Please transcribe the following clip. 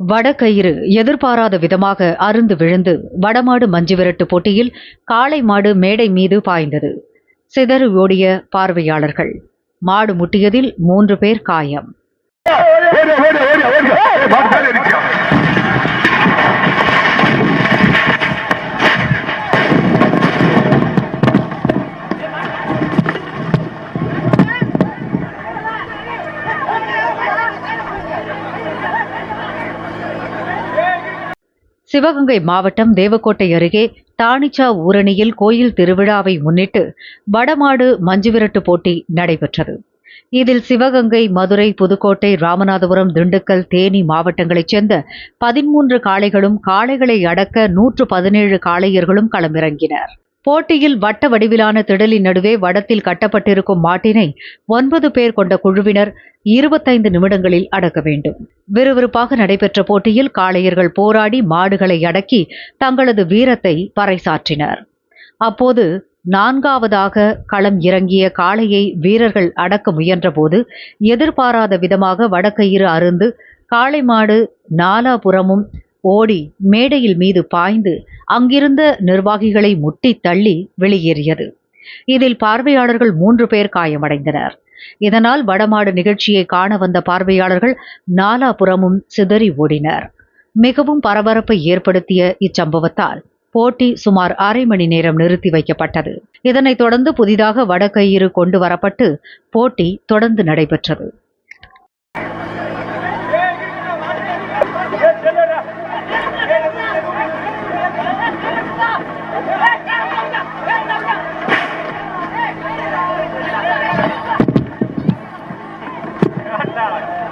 வடகயிறு எதிர்பாராத விதமாக அருந்து விழுந்து வடமாடு மஞ்சு விரட்டு போட்டியில் காளை மாடு மேடை மீது பாய்ந்தது சிதறு ஓடிய பார்வையாளர்கள் மாடு முட்டியதில் மூன்று பேர் காயம் சிவகங்கை மாவட்டம் தேவக்கோட்டை அருகே தானிச்சா ஊரணியில் கோயில் திருவிழாவை முன்னிட்டு வடமாடு மஞ்சுவிரட்டு போட்டி நடைபெற்றது. இதில் சிவகங்கை மதுரை புதுக்கோட்டை ராமநாதபுரம் திண்டுக்கல் தேனி மாவட்டங்களைச் சேர்ந்த பதிமூன்று காளைகளும் காளைகளை அடக்க நூற்று பதினேழு காளையர்களும் களமிறங்கினர். போட்டியில் வட்ட வடிவிலான திடலின் நடுவே வடத்தில் கட்டப்பட்டிருக்கும் மாட்டினை ஒன்பது பேர் கொண்ட குழுவினர் இருபத்தைந்து நிமிடங்களில் அடக்க வேண்டும். விறுவிறுப்பாக நடைபெற்ற போட்டியில் காளையர்கள் போராடி மாடுகளை அடக்கி தங்களது வீரத்தை பறைசாற்றினர். அப்போது நான்காவதாக களம் இறங்கிய காளையை வீரர்கள் அடக்க முயன்றபோது எதிர்பாராத விதமாக வடக்கயிறு அருந்து காளை மாடு நாலாபுறமும் ஓடி மேடையில் மீது பாய்ந்து அங்கிருந்த நிர்வாகிகளை முட்டி தள்ளி வெளியேறியது. இதில் பார்வையாளர்கள் மூன்று பேர் காயமடைந்தனர். இதனால் வடமாடு நிகழ்ச்சியை காண வந்த பார்வையாளர்கள் நாலாபுறமும் சிதறி ஓடினர். மிகவும் பரபரப்பை ஏற்படுத்திய இச்சம்பவத்தால் போட்டி சுமார் அரை மணி நேரம் நிறுத்தி வைக்கப்பட்டது. இதனைத் தொடர்ந்து புதிதாக வடகையிறு கொண்டு வரப்பட்டு போட்டி தொடர்ந்து நடைபெற்றது. Alex.